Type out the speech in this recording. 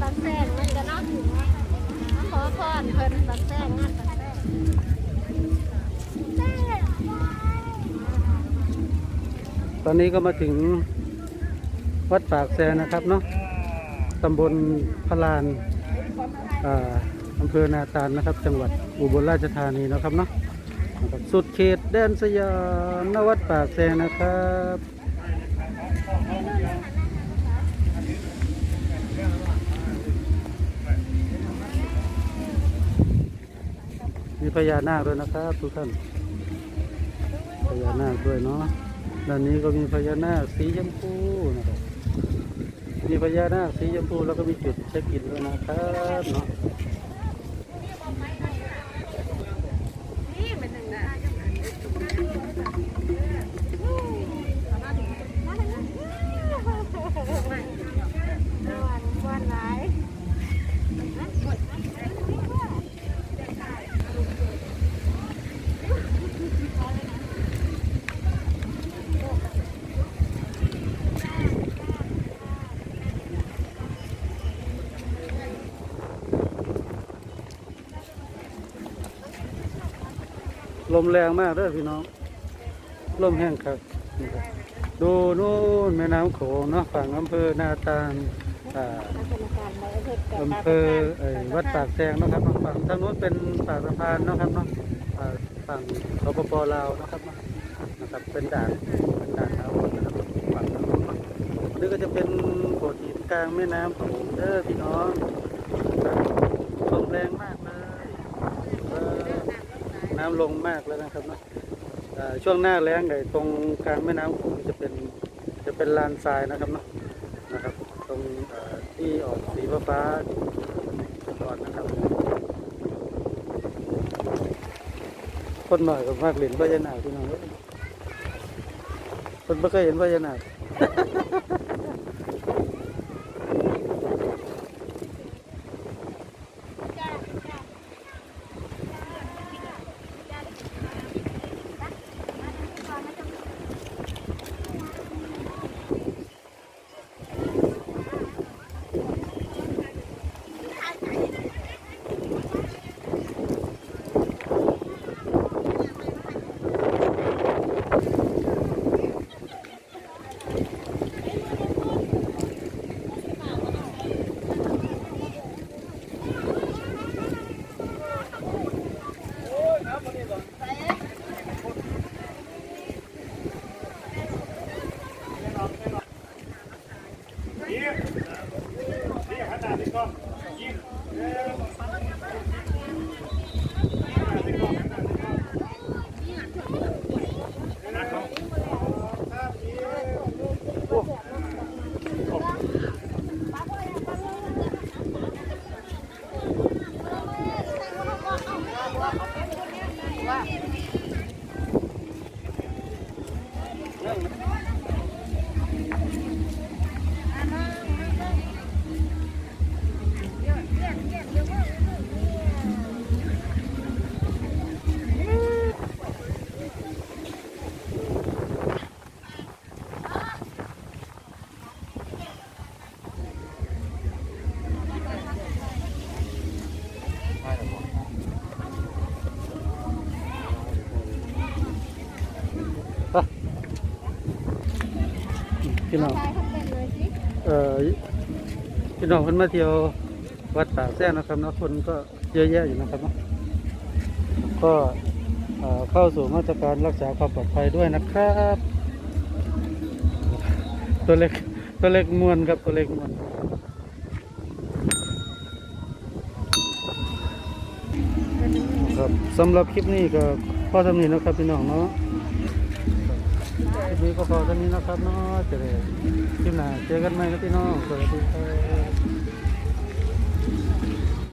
บางแซงมันก็เนาะมาขอพรเพิ่นบางแซงงานบางแซงตอนนี้ก็มาถึงวัดปากแซนะครับเนาะตำบลพลานอ่าอำเภอนาตาลนะครับ จังหวัดอุบลราชธานีนะครับเนาะสุดเขตแดนสยามนวัดปากแซนะครับ พญานาคด้วยนะครับทุกท่านพญานาคด้วยเนาะด้านนี้ก็มีพญานาคสีชมพูนะครับมีพญานาคสีชมพูแล้วก็มีจุดเช็คอินด้วยนะครับเนาะ นี่มันหนึ่งนะวันวันไหน ลมแรงมากเด้อพี่น้องลมแห้งครับ ดูนู่นแม่น้ำโขงเนาะฝั่งอำเภอนาตาลอ่าอำเภอวัดปากแซงนะครับฝั่งทางโน้นเป็นปากสะพานนะครับเนาะอ่าฝั่งสปปลาวนะครับนะครับเป็นด่านเป็นด่านเอานะครับฝั่งทางนู้นนี่ก็จะเป็นโขดหินกลางแม่น้ำโขงเด้อพี่น้องลมแรงมาก น้ำลงมากแล้วนะครับเนาะช่วงหน้าแล้งไอ้ตรงกลางแม่น้ำโขงจะเป็นจะเป็นลานทรายนะครับเนาะนะครับ ตรงที่ออกสีฟ้าๆก่อนนะครับคนหน่อยกับมากเห็นพญานาคพี่น้องคนไม่เคยเห็นพญานาค Yeah. พี่น้องชายเขาเป็นเลยสิเอ่อพี่น้องคนมาเที่ยววัดปากแซงนะครับเนาะคนก็เยอะแยะอยู่นะครับเนาะก็เอ่อเข้าสู่มาตรการรักษาความปลอดภัยด้วยนะครับ ตัวเล็กตัวเล็กมวนครับตัวเล็กมวนครับสำหรับคลิปนี้ก็พอทำนี้นะครับพี่น้องเนาะ มีก็พอทำนี้นะครับเนาะเจอกันคลิปหน้าเจอกันใหม่นะพี่น้องสวัสดีครับ